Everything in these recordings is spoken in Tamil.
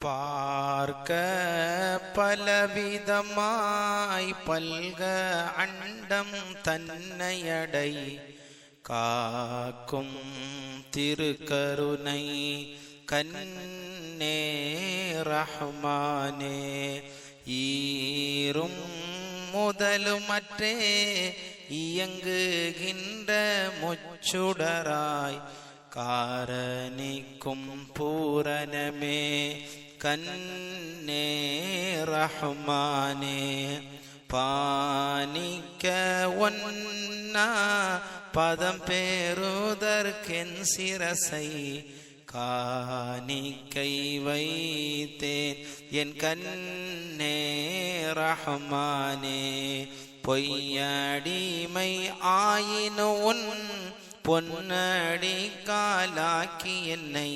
பார்க்க பலவிதமாய் பல்க அண்டம் தன்னையடை காக்கும் திருக்கருணை கண்ணே ரஹ்மானே. ஈரும் முதலுமற்றே இயங்குகின்ற முச்சுடராய் காரணிக்கும் பூரணமே. கண்ணே ரஹ்மானே பானிக்க ஒன்னா பதம் பேருதற்கென் சிரசை காணிக்கை வைத்தேன் என் கண்ணே ரஹ்மானே பொய்யடிமை ஆயினு உன் பொன்னடி காலாக்கி என்னை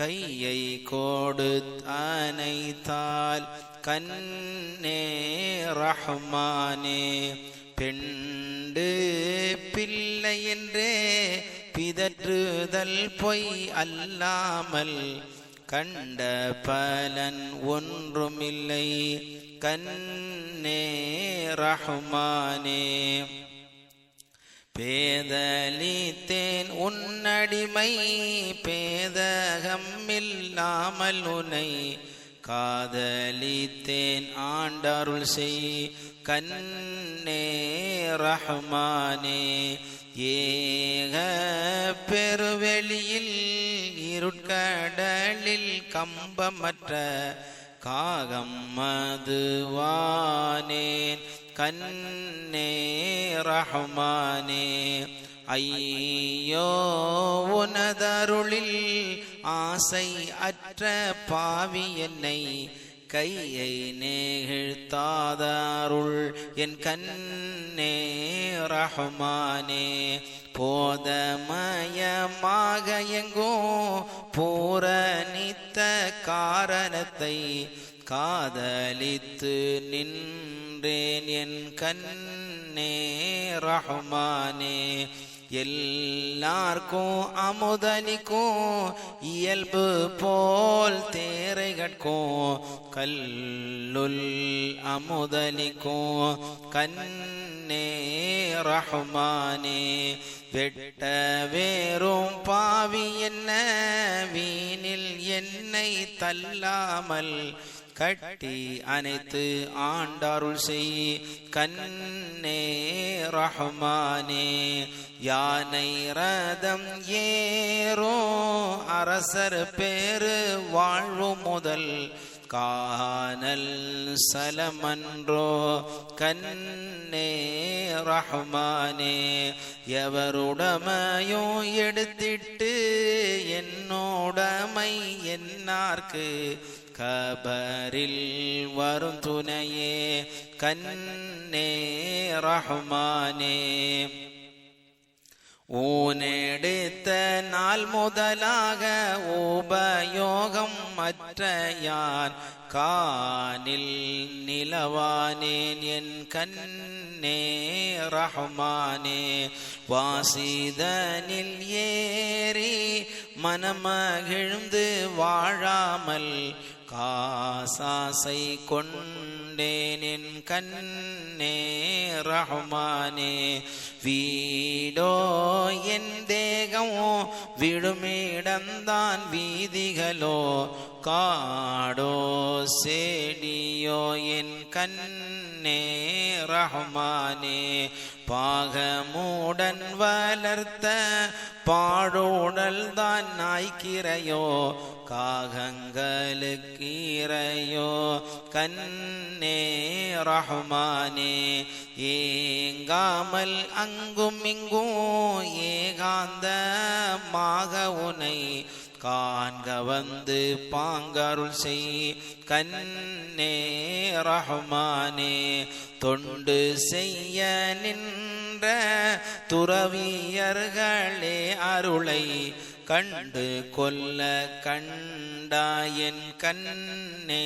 கையை கொடுத்தனைத்தால் கண்ணே ரஹ்மானே. பெண்டு பிள்ளை என்றே பிதற்றுதல் பொய் அல்லாமல் கண்ட பலன் ஒன்றுமில்லை. கண்ணே ரஹ்மானே. பேதலித்தேன் உன்னடிமை பேதகமில்லாமல் உனை காதலித்தேன் ஆண்டருள் செய் கண்ணே ரஹ்மானே ஏக பெருவெளியில் இருட்கடலில் கம்பமற்ற காகம் மதுவானேன் கண்ணே ரஹ்மானே ஐயோ உனதருளில் ஆசை அற்ற பாவி என்னை கையை நேகிழ்த்தாதாருள் என் கண்ணே ரஹ்மானே போதமயமாக எங்கோ பூரணித்த காரணத்தை காதலித்து நின் நின்றேன் என் கண்ணே ரஹ்மானே. எல்லார்க்கும் அமுதனிக்கும் இயல்பு போல் தேரைகட்கும் கல்லுல் அமுதனிக்கும் கண்ணே ரஹ்மானே. வெட்ட வேறும் பாவி என்ன வீணில் என்னை தள்ளாமல் கட்டி அனைத்து ஆண்டாருள் செய். கண்ணே ரஹ்மானே யானை ரதம் ஏறோ அரசர் பேரு வாழ்வு முதல் காணல் சலமன்றோ. கண்ணே ரஹ்மானே எவருடமையோ எடுத்திட்டு என்னோடமை என்னார்க்கு? கபரில் வரும் துணையே கண்ணே ரஹ்மானே ஊனெடுத்த நாள் முதலாக உபயோகம் மற்ற யான் கானில் நிலவானேன் என் கண்ணே ரஹ்மானே வாசிதனில் ஏறி மனமகிழ்ந்து வாழாமல் காசாசை கொண்டேனின் கண்ணே ரஹ்மானே வீடோ என் தேகம் விடுமிடந்தான் வீதிகளோ காடோ செடியோ என் கண்ணே ரஹ்மானே பாகமுடன் வளர்த்த பாடோடல் தான் நாய்க்கிறையோ காகங்களுக்கீரையோ கண்ணே ரஹ்மானே. ஏங்காமல் அங்கும் இங்கும் ஏகாந்தமாக உனை காண்க வந்து பாங்கருள் செய். கண்ணே ரஹ்மானே தொண்டு செய்ய நின்ற துறவியர்களே அருளை கண்டு கொல்ல கண்டாயன் கண்ணே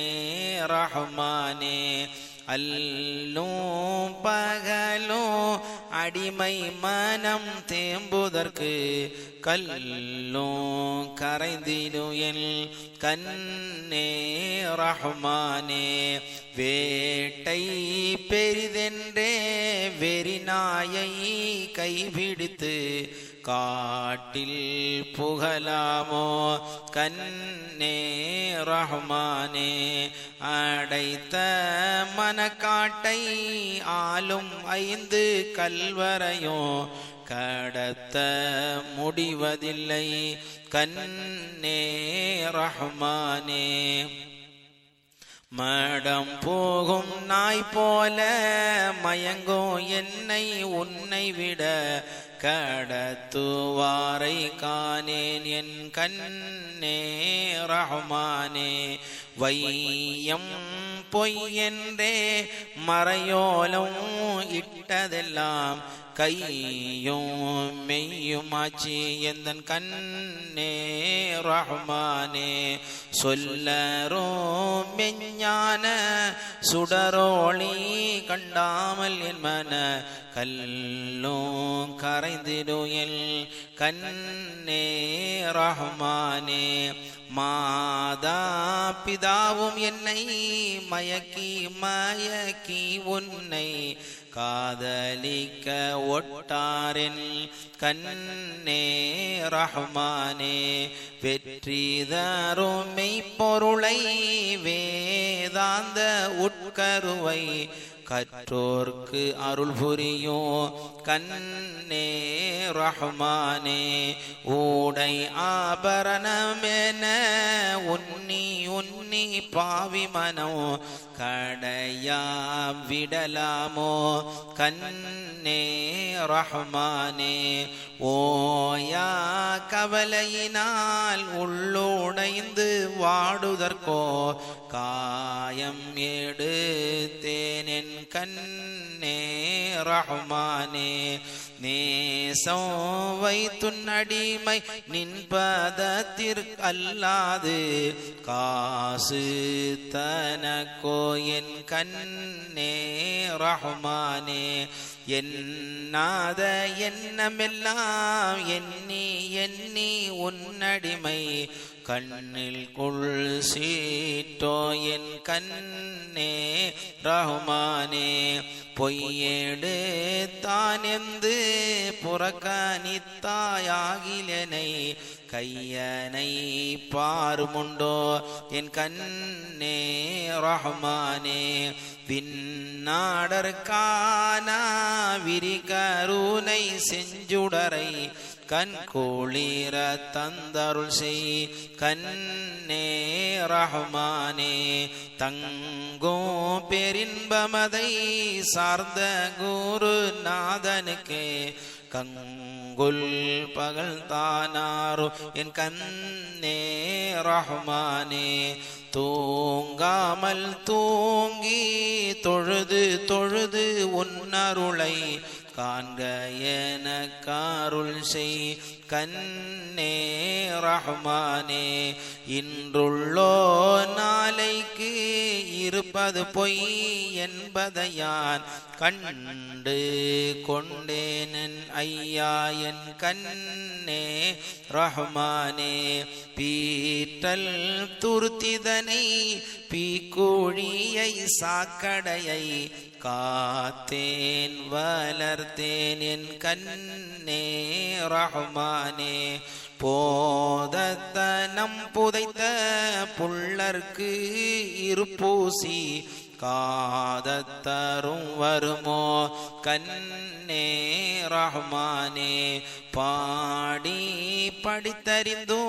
ரஹ்மானே. அல்லும் பகலும் அடிமை மனம் தேம்புதற்கு கல்லும் கரைந்திடுயல் கண்ணே ரஹ்மானே. வேட்டை பெரிதென்றே வெறிநாயை கைவிடுத்து காட்டில் புகழாமோ கண்ணே ரஹ்மானே அடைத்த மனக்காட்டை ஆளும் ஐந்து கல்வரையோ கடத்த முடிவதில்லை கண்ணே ரஹ்மானே மடம் போகும் நாய் போல மயங்கும் என்னை உன்னை விட கடத்துவாரை காணேன் என் கண்ணே ரஹ்மானே வையம் பொய் என்றே மறையோலம் இட்டதெல்லாம் கையும் மெய்யுமாச்சி எந்தன் கண்ணே ரஹ்மானே சொல்லரும் மெஞ்ஞான சுடரோளி கண்டாமல் என் மன கல்லும் கரைந்திடுயல் கண்ணே ரஹ்மானே மாதா பிதாவும் என்னை மயக்கி மயக்கி உன்னை காதலிக்க ஒட்டாரின் கண்ணே ரஹ்மானே வெற்றி தரும் மெய்ப்பொருளை வேதாந்த உட்கருவை கற்றோர்க்கு அருள் புரியும். கண்ணே ரஹ்மானே ஊடை ஆபரணமென உன்னி நீ பாவி மனம் கடையா விடலாமோ? கண்ணே ரஹ்மானே ஓயா கவலையினால் உள்ளுடைந்து வாடுதற்கோ? காயம் எடுத்தேன் என் கண்ணே ரஹ்மானே. நேசம் வைத்துன் அடிமை நின்பதத்திற்கு அல்லாது காசு தனக்கோ என் கண்ணே ரஹ்மானே என்னாத எண்ணமெல்லாம் எண்ணி எண்ணி உன்னடிமை கண்ணில் குள் சீட்டோ என் கண்ணே ரஹ்மானே பொய்யேடு தானெந்து புறக்கணித்தாயாகிலனை கையனை பாருமுண்டோ என் கண்ணே ரஹ்மானே விண்ணாடற்கான விரிகருணை செஞ்சுடரை கண் கோளிர தந்தருள் செய். கண்ணே ரஹ்மானே தங்கும் பெரின்பமதை சார்ந்த குரு நாதனுக்கு கங்குல் பகல் தானாரோ என் கண்ணே ரஹ்மானே தூங்காமல் தூங்கி தொழுது தொழுது உன்னருளை. காண்க என காருள் செய் கண்ணே ரஹ்மானே. இன்றுள்ளோ நாளைக்கு இருப்பது பொய் என்பதையான் கண்டு கொண்டேனன் ஐயா என் கண்ணே ரஹ்மானே. பீட்டல் துருத்திதனை பீக்கூழியை சாக்கடையை காத்தேன் வளர்த்தேன் என் கண்ணே ரஹ்மானே. போதத்தனம் புதைத்த புள்ளர்க்கு இருப்பூசி காதத்தரும் வருமோ? கண்ணே ரஹ்மானே பாடி படித்தறிந்தோ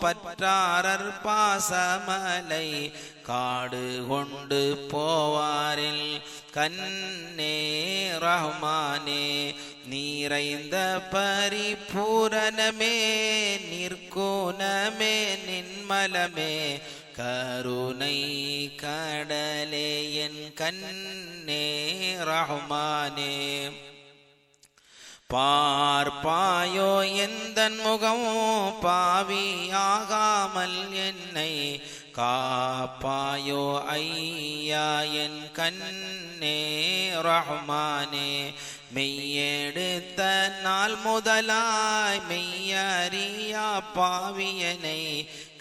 பற்றாரர் பாசமலை காடு கொண்டு போவாரில். கண்ணே ரஹ்மானே நீரைந்த பரிபூரணமே நிற்குணமே நின்மலமே கருணை கடலே என் கண்ணே ரஹ்மானே பார்ப்பாயோ எந்தன் முகம் பாவியாகாமல் என்னை காப்பாயோ ஐயா என் கண்ணே ரஹ்மானே மெய்யெடுத்த நாள் முதலாய் மெய்யறியா பாவியனை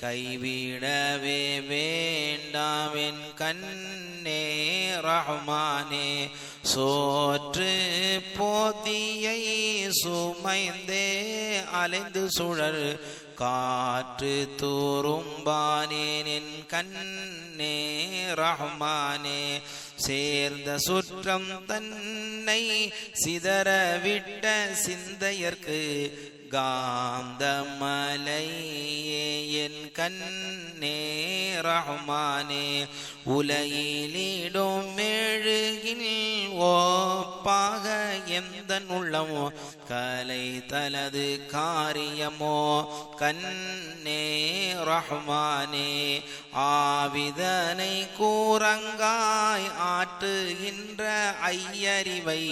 கைவிடவே வேண்டாவின் கண்ணே ரஹ்மானே. சோற்று போதியை சுமைந்தே அலைந்து சுழல். காற்று தூரும்பானேனின் கண்ணே ரஹ்மானே. சேர்ந்த சுற்றம் தன்னை சிதற விட்ட சிந்தையர்க்கு காந்தமலையே என் கண்ணே ரஹ்மானே உலகிலிடும் மெழுகில் ஓப்பாக எந்த உள்ளமோ கலை தலது காரியமோ கண்ணே ரஹ்மானே ஆவிதனை காவலாய் ஆற்றுகின்ற ஐயறிவை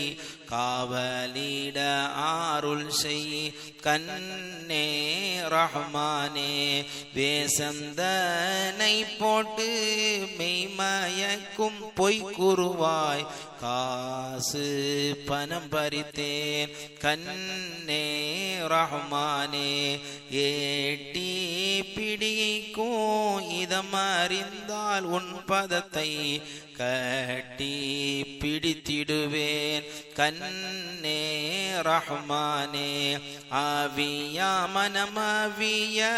காவலிட ஆருள் செய். கண்ணே ரஹ்மானே வேசந்தனை போட்டு மெய்மயக்கும் பொய்க்குருவாய் காசு பணம் பறித்தேன். கண்ணே ரஹ்மானே ஏட்டி பிடிக்கும் இதம் அறிந்தால் உன் பதத்தை கட்டி பிடித்திடுவேன். கண்ணே ரஹ்மானே ஆவியா மனமாவிய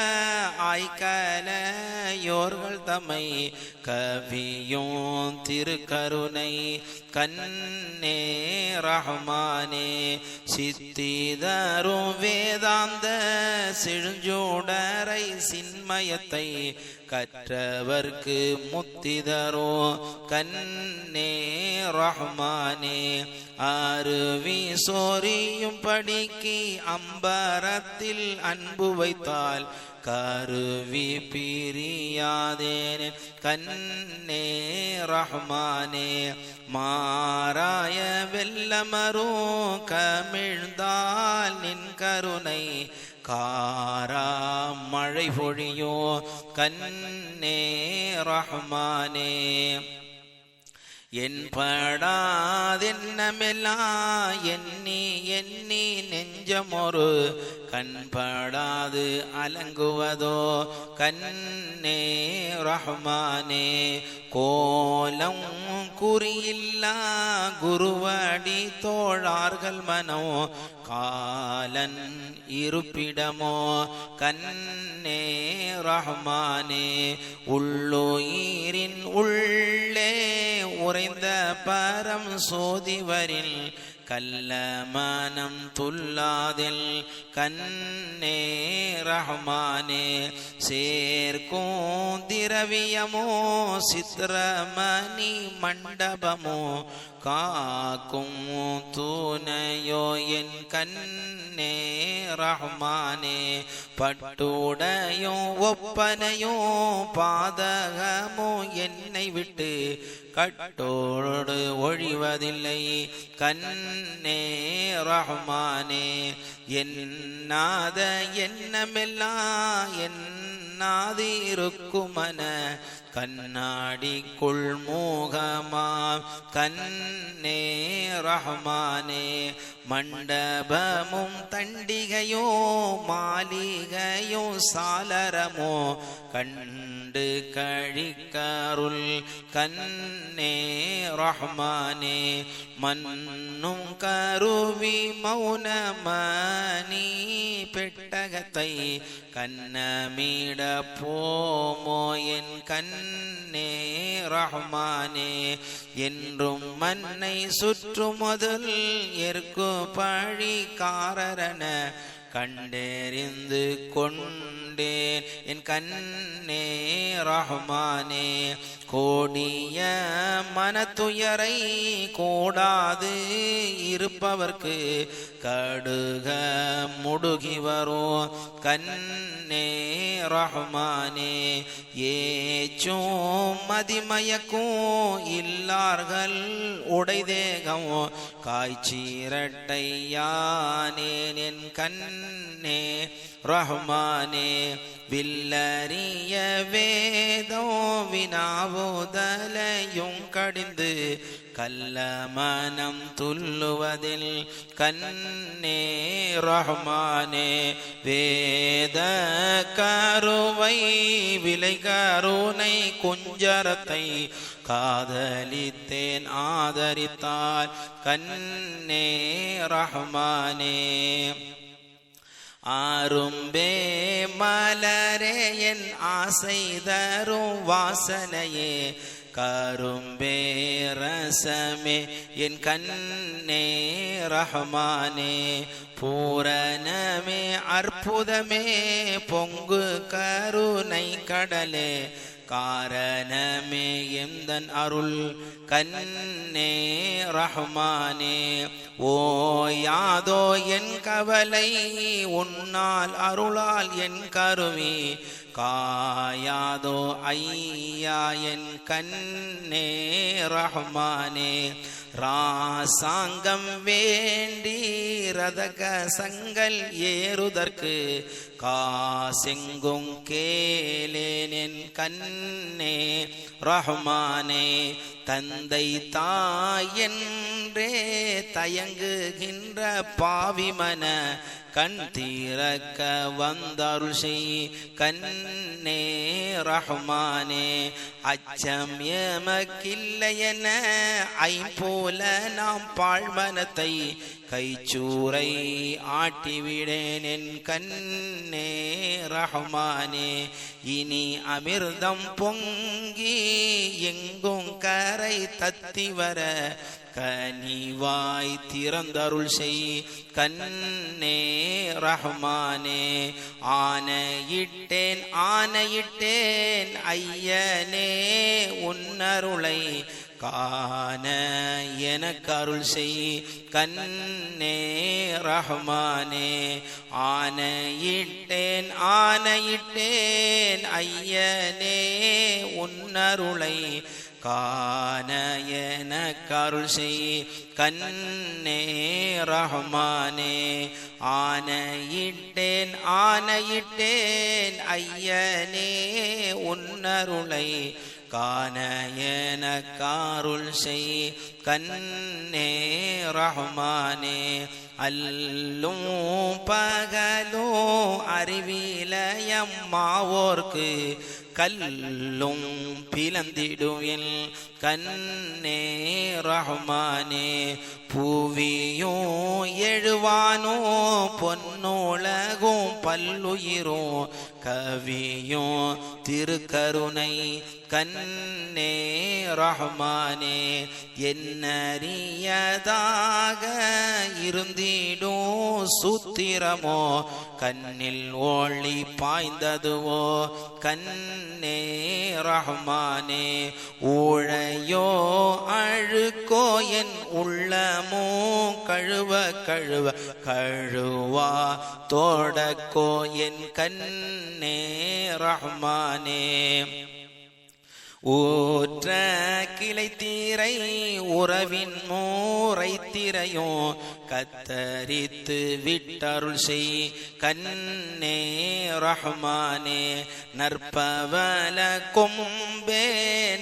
ஆய்கலையோர்கள் தமை கவியும் திருக்கருணை. கண்ணே ரஹ்மானே சித்திதரும் வேதாந்த சிழுஞ்சோடரை சின்மயத்தை கற்றவர்க்கு முத்திதரோ கண்ணே ரஹ்மானே அருவி சோரியும் படிக்கு அம்பரத்தில் அன்பு வைத்தால் கருவி பிரியாதேன் கண்ணே ரஹ்மானே மாறாய வெள்ளமரும் கமிழ்ந்தால் நின் கருணை. காரா மழை பொழியோ கண்ணே ரஹ்மானே என்படாதென்னமெல்லா எண்ணி எண்ணி நெஞ்சமொரு கண்படாது அலங்குவதோ கண்ணே ரஹ்மானே கோலம் குறியில்லா குருவடி தோழார்கள் மனோ காலன் இருப்பிடமோ கண்ணே ரஹ்மானே உள்ளுயிரின் உள்ளே உறைந்த பரம் சோதிவரில் கல்ல மனம் துல்லாதில் கண்ணே ரஹ்மானே சேர்க்கும் திரவியமோ சித்திரமணி மண்டபமோ காக்கும் தூணையோ என் கண்ணே ரஹ்மானே பட்டுடையோ ஒப்பனையோ பாதகமோ என்னை விட்டு கட்டோடு ஒழிவதில்லை. கண்ணே ரஹ்மானே என்னாத எண்ணமெல்லாம் என்னாது இருக்குமன கண்ணாடிக்குள் மோகமா கண்ணே ரஹ்மானே மண்டபமும் தண்டிகையோ மாளிகையோ சாலரமோ? கண்டு கழிக்கருள் கண்ணே ரஹ்மானே மண்ணும் கருவி மௌனமணி பெட்டகத்தை கண்ணமிட போமோ என் கண்ணே ரஹ்மானே என்றும் மண்ணை சுற்று முதல் எற்கு பழிக்காரன கண்டெறிந்து கொண்டேன். என் கண்ணே ரஹ்மானே கோணிய மனத்துயரை கூடாது இருப்பவர்க்கு கடுக முடுகி வரும். கண்ணே ரஹ்மானே ஏச்சும் மதிமயக்கும் இல்லார்கள் உடைதேகம். காய்ச்சிரட்டையானேன் என் கண்ணே ரஹ்மானே வில்லறிய வேதோ வினாவுதலையும் கடிந்து கள்ள மனம் துள்ளுவதில் கண்ணே ரஹ்மானே வேத கருவை விலை கருணை குஞ்சரத்தை காதலித்தேன் ஆதரித்தால் கண்ணே ரஹ்மானே. ஆரும்பே மலரே என் ஆசை தரும் வாசனையே. கரும்பே ரசமே என் கண்ணே ரஹ்மானே. பூரணமே அற்புதமே பொங்கு கருணை கடலே. காரணமே எந்தன் அருள்? கண்ணே ரஹ்மானே ஓ யாதோ என் கவலை உன்னால் அருளால் என் கருவி காயாதோ ஐயா என் கண்ணே ரஹ்மானே ராசாங்கம் வேண்டி ரதக சங்கல் ஏறுதற்கு காசெங்கும் கேலேனென் கண்ணே ரஹ்மானே தந்தை தாயென்றே தயங்குகின்ற பாவிமன கண் தீரக்க வந்தருள் செய். கண்ணே ரஹ்மானே அச்சம் எமக்கில்லையென ஐம்போல நாம் பாழ்மனத்தை கைச்சூரை ஆட்டிவிடேன் என் கண்ணே ரஹ்மானே. இனி அமிர்தம் பொங்கி எங்கும் கரை தத்தி வர கனிவாய் திறந்தருள் செய். கண்ணே ரஹ்மானே ஆனையிட்டேன் ஆனையிட்டேன் ஐயனே உன்னருளை காண எனக்கு அருள் செய் கண்ணே ரஹ்மானே ஆனையிட்டேன் ஆனையிட்டேன் ஐயனே உன்னருளை காண கருள் செய் கண்ணே ரஹ்மானே. ஆனையிட்டேன் ஆனையிட்டேன் ஐயனே உன்னருளை. காண காருள் செய் கண்ணே ரஹ்மானே. அல்லும் பகலோ அறிவிலயம்மாவோர்க்கு மாவோர்க்கு கல்லும் பிளந்திடுவில் கண்ணே ரஹ்மானே பூவியும் எழுவானோ பொன்னுலகும் பல்லுயிரும் கவியும் திருக்கருணை கண்ணே ரஹ்மானே என்னறியதாக இருந்திடும் சூத்திரமோ கண்ணில் ஒளி பாய்ந்ததுவோ கண்ணே ரஹ்மானே. ஊழையோ அழுக்கோ என் உள்ளமோ கழுவ கழுவ கழுவா தோடக்கோ என் கண்ணே ரஹ்மானே. ஊற்ற கிளை தீரை உறவின் மூரை திரையும் கத்தரித்து விட்டருள் செய். கண்ணே ரஹ்மானே நற்பவல கொம்பே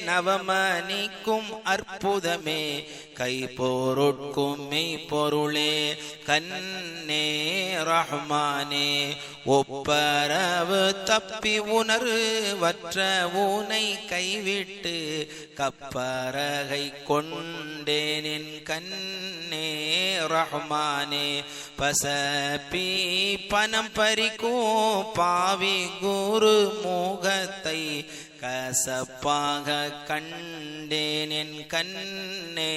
நவமணிக்கும் அற்புதமே. கை பொருட்கும் மெய் பொருளே கண்ணே ரஹ்மானே ஒப்பரவு தப்பி உணர்வு வற்ற ஊனை கைவிட்டு கப்பரகை கொண்டேனின் கண்ணே ரஹ் பசப்பி பணம் பறிக்கும் பாவி குரு முகத்தை கசப்பாக கண்டேன் என் கண்ணே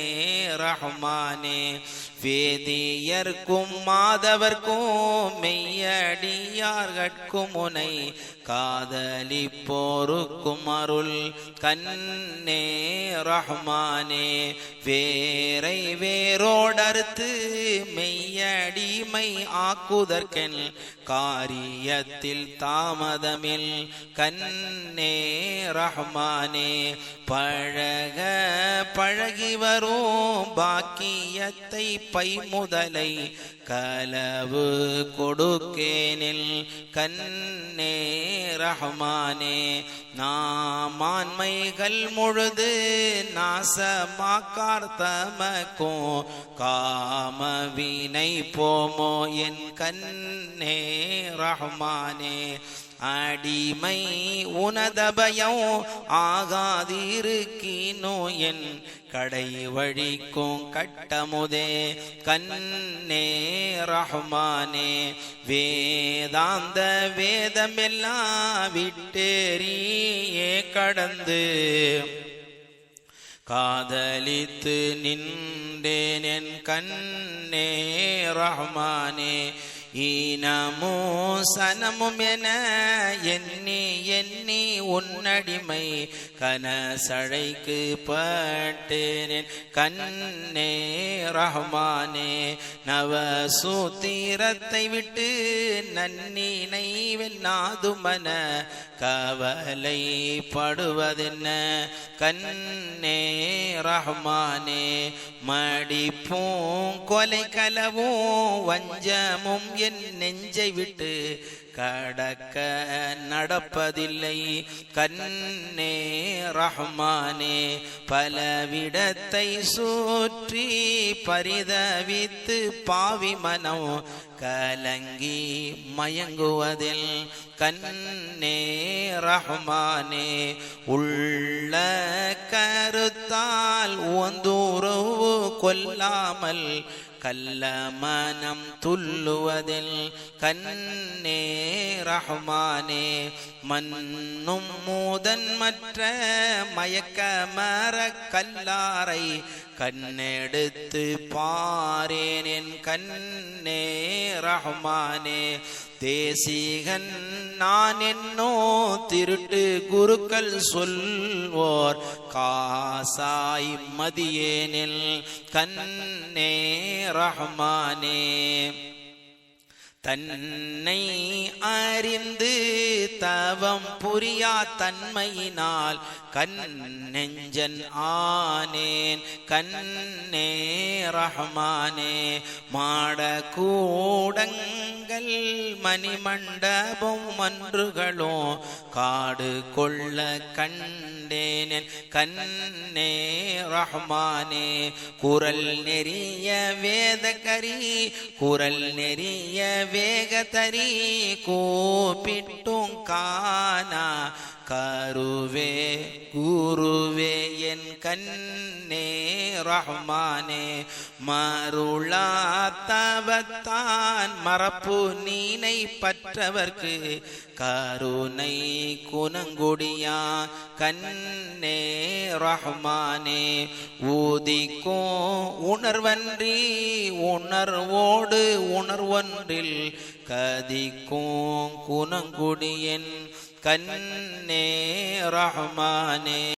ரஹ்மானே. வேதியர்க்கும் மாதவர்க்கும் மெய்யடியார்கட்கும் உனை காதலிப்போருக்கும் அருள். கண்ணே ரஹ்மானே வேரை வேரோடறுத்து மெய்யடிமை ஆக்குதற்கென் காரியத்தில் தாமதமில். கண்ணே ரஹ்மானே பழக பழகி வரும் பாக்கியத்தை பை முதலை கலவு கொடுக்கேனில் கண்ணே ரஹ்மானே நாமான்மைகள் முழுது நாசமாக்கார் தமக்கும் காமவினை போமோ என் கண்ணே ரஹ்மானே. அடிமை உனதபயம் ஆகாதிருக்கினோ என் கடை வழிக்கும் கட்டமுதே. கண்ணே ரஹ்மானே வேதாந்த வேதமெல்லாம் விட்டேறியே கடந்து. காதலித்து நின்றேன் என் கண்ணே ரஹ்மானே ஈனமோ சனமும் என எண்ணி எண்ணி உன்னடிமை கனசழைக்கு பட்டேனேன் கண்ணே ரஹ்மானே நவசூத்திரத்தை விட்டு நன்னினை வெண்ணாதுமன கவலை படுவதென்ன கண்ணே ரஹ்மானே மடிப்போம் கொலை கலவும் வஞ்சமும் என் நெஞ்சை விட்டு கடக்க நடப்பதில்லை. கண்ணே ரஹ்மானே பலவிடத்தை சூற்றி பரிதவித்து பாவி மனம் கலங்கி மயங்குவதில். கண்ணே ரஹ்மானே உள்ள கருத்தால் ஒந்தூரவு கொல்லாமல் கல்ல மனம் துள்ளுவதில் கண்ணே ரஹ்மானே மண்ணும் மூதன் மற்ற மயக்க மர கல்லாரை கண்ணெடுத்து பாரேன் என் கண்ணே ரஹ்மானே தேசிகன் நான் என்னோ திருட்டு குருக்கள் சொல்வோர். காசாய் மதியேனில் கண்ணே ரஹ்மானே. தன்னை அறிந்து தவம் புரியா தன்மையினால் கண்ணெஞ்சன் ஆனேன் கண்ணே ரஹ்மானே. மாட கூடங்கள் மணிமண்டபம் மன்றுகளும் காடு கொள்ள கண்டேன் கண்ணே ரஹ்மானே. குரல் நெறிய வேதகரி குரல் நெறிய वेग तरी को पिट्टू काना। கருவே குருவே என் கண்ணே ரஹ்மானே மருளாத்தவத்தான் மறப்பு நீனை பற்றவர்க்கு. கருணை குணங்குடியா கண்ணே ரஹ்மானே ஊதிக்கும் உணர்வன்றி உணர்வோடு உணர்வொன்றில் கதிக்கும் குணங்குடியன் கண்ணே ரஹ்மானே